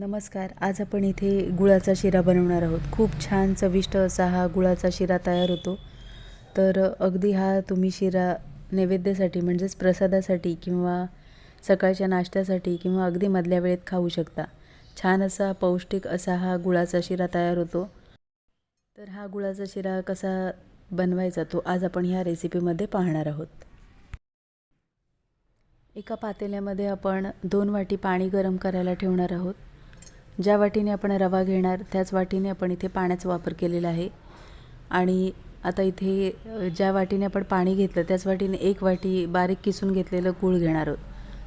नमस्कार आज आपण इथे गुळाचा शिरा बनवणार आहोत. खूप छान चविष्ट असा हा गुळाचा शिरा तयार होतो. तर अगदी हा तुम्ही शिरा नैवेद्यासाठी म्हणजेच प्रसादासाठी किंवा सकाळच्या नाश्त्यासाठी किंवा अगदी मधल्या वेळेत खाऊ शकता. छान असा पौष्टिक असा हा गुळाचा शिरा तयार होतो. तर हा गुळाचा शिरा कसा बनवायचा तो आज आपण ह्या रेसिपीमध्ये पाहणार आहोत. एका पातेल्यामध्ये आपण दोन वाटी पाणी गरम करायला ठेवणार आहोत. ज्या वाटीने आपण रवा घेणार त्याच वाटीने आपण इथे पाण्याचा वापर केलेला आहे. आणि आता इथे ज्या वाटीने आपण पाणी घेतलं त्याच वाटीने एक वाटी बारीक किसून घेतलेलं गूळ घेणार आहोत.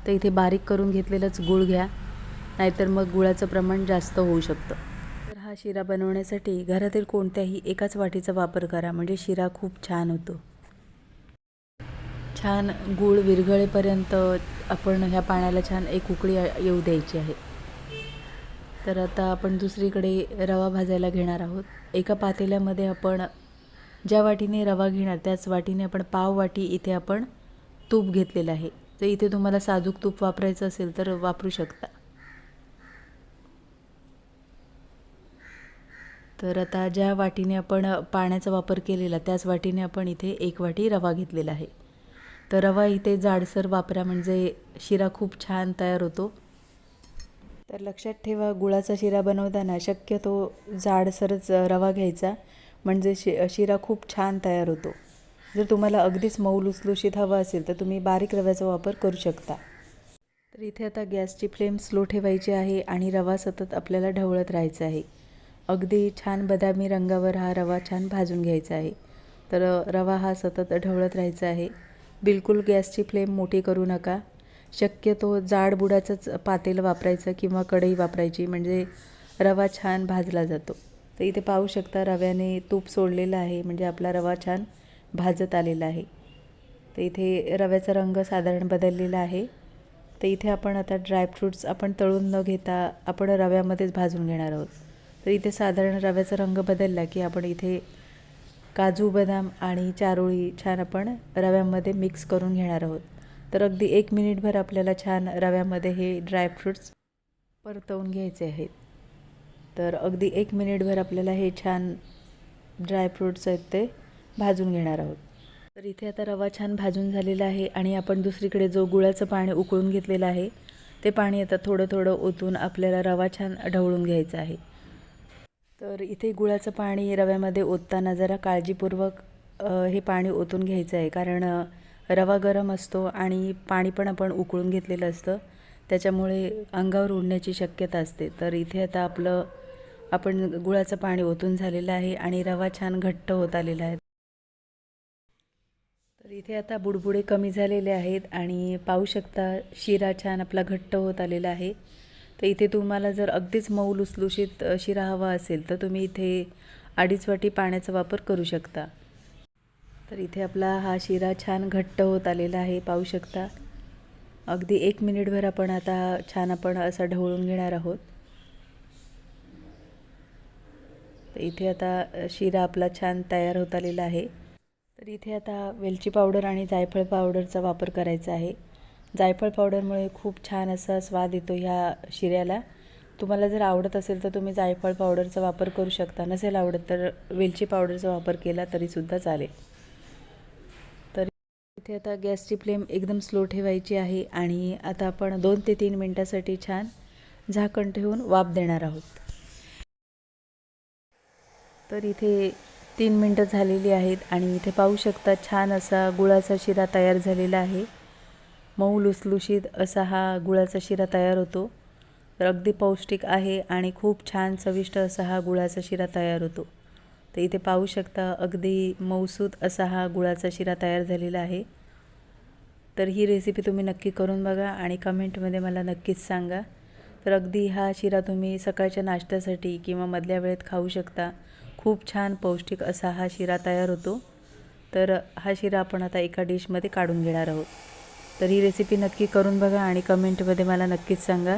तर इथे बारीक करून घेतलेलंच गूळ घ्या नाहीतर मग गुळाचं प्रमाण जास्त होऊ शकतं. तर हा शिरा बनवण्यासाठी घरातील कोणत्याही एकाच वाटीचा वापर करा म्हणजे शिरा खूप छान होतो. छान गूळ विरघळेपर्यंत आपण ह्या पाण्याला छान एक उकळी येऊ द्यायची आहे. तर आता आपण दुसरीकडे रवा भाजायला घेणार आहोत. एका पातेल्यामध्ये आपण ज्या वाटीने रवा घेणार त्याच वाटीने आपण पाव वाटी इथे आपण तूप घेतलेलं आहे. तर इथे तुम्हाला साजूक तूप वापरायचं असेल तर वापरू शकता. तर आता ज्या वाटीने आपण पाण्याचा वापर केलेला त्याच वाटीने आपण इथे एक वाटी रवा घेतलेला आहे. तर रवा इथे जाडसर वापरा म्हणजे शिरा खूप छान तयार होतो. तर लक्षात ठेवा गुळाचा शिरा बनवताना शक्यतो जाडसरच रवा घ्यायचा. म्हणजे शि शिरा खूप छान तयार होतो. जर तुम्हाला अगदीच मऊ लुसलुशीत हवा असेल तर तुम्ही बारीक रव्याचा वापर करू शकता. तर इथे आता गॅसची फ्लेम स्लो ठेवायची आहे आणि रवा सतत आपल्याला ढवळत राहायचा आहे. अगदी छान बदामी रंगावर हा रवा छान भाजून घ्यायचा आहे. तर रवा हा सतत ढवळत राहायचा आहे. बिलकुल गॅसची फ्लेम मोठी करू नका. शक्यतो जाड बुडाचंच पातेलं वापरायचं किंवा कढई वापरायची म्हणजे रवा छान भाजला जातो. तर इथे पाहू शकता रव्याने तूप सोडलेलं आहे म्हणजे आपला रवा छान भाजत आलेला आहे. तर इथे रव्याचा रंग साधारण बदललेला आहे. तर इथे आपण आता ड्रायफ्रूट्स आपण तळून न घेता आपण रव्यामध्येच भाजून घेणार आहोत. तर इथे साधारण रव्याचा रंग बदलला की आपण इथे काजू बदाम आणि चारोळी छान आपण रव्यामध्ये मिक्स करून घेणार आहोत. तर अगदी एक मिनिटभर आपल्याला छान रव्यामध्ये हे ड्रायफ्रूट्स परतवून घ्यायचे आहेत. तर अगदी एक मिनिटभर आपल्याला हे छान ड्रायफ्रूट्स आहेत ते भाजून घेणार आहोत. तर इथे आता रवा छान भाजून झालेला आहे आणि आपण दुसरीकडे जो गुळाचं पाणी उकळून घेतलेलं आहे ते पाणी आता थोडं थोडं ओतून आपल्याला रवा छान ढवळून घ्यायचा आहे. तर इथे गुळाचं पाणी रव्यामध्ये ओतताना जरा काळजीपूर्वक हे पाणी ओतून घ्यायचं आहे. कारण रवा गरम असतो आणि पाणी पण आपण उकळून घेतलेलं असतं. त्याच्यामुळे अंगावर उडण्याची शक्यता असते. तर इथे आता आपलं आपण गुळाचं पाणी ओतून झालेलं आहे आणि रवा छान घट्ट होत आलेला आहे. तर इथे आता बुडबुडे कमी झालेले आहेत आणि पाहू शकता शिरा छान आपला घट्ट होत आलेला आहे. तर इथे तुम्हाला जर अगदीच मऊ लुसलुशीत शिरा हवा असेल तर तुम्ही इथे अडीच वाटी पाण्याचा वापर करू शकता. तर इथे आपला हा शिरा छान घट्ट होत आलेला आहे पाहू शकता. अगदी एक मिनिटभर आपण आता छान आपण असा ढवळून घेणार आहोत. तर इथे आता शिरा आपला छान तयार होत आलेला आहे. तर इथे आता वेलची पावडर आणि जायफळ पावडरचा वापर करायचा आहे. जायफळ पावडरमुळे खूप छान असा स्वाद येतो ह्या शिऱ्याला. तुम्हाला जर आवडत असेल तर तुम्ही जायफळ पावडरचा वापर करू शकता. नसेल आवडत तर वेलची पावडरचा वापर केला तरीसुद्धा चालेल. इथे आता गॅसची फ्लेम एकदम स्लो ठेवायची आहे आणि आता आपण दोन ते तीन मिनटासाठी छान झाकण ठेवून वाफ देणार आहोत. तर इथे तीन मिनटं झालेली आहेत आणि इथे पाहू शकता छान असा गुळाचा शिरा तयार झालेला आहे. मऊ लुसलुशीत असा हा गुळाचा शिरा तयार होतो. तर अगदी पौष्टिक आहे आणि खूप छान चविष्ट असा हा गुळाचा शिरा तयार होतो. तर इथे पाहू शकता अगदी मऊसूत असा हा गुळाचा शिरा तयार झालेला आहे. तर ही रेसिपी तुम्ही नक्की करून बघा आणि कमेंटमध्ये मला नक्कीच सांगा. तर अगदी हा शिरा तुम्ही सकाळच्या नाश्त्यासाठी किंवा मधल्या वेळेत खाऊ शकता. खूप छान पौष्टिक असा हा शिरा तयार होतो. तर हा शिरा आपण आता एका डिशमध्ये काढून घेणार आहोत. तर ही रेसिपी नक्की करून बघा आणि कमेंटमध्ये मला नक्कीच सांगा.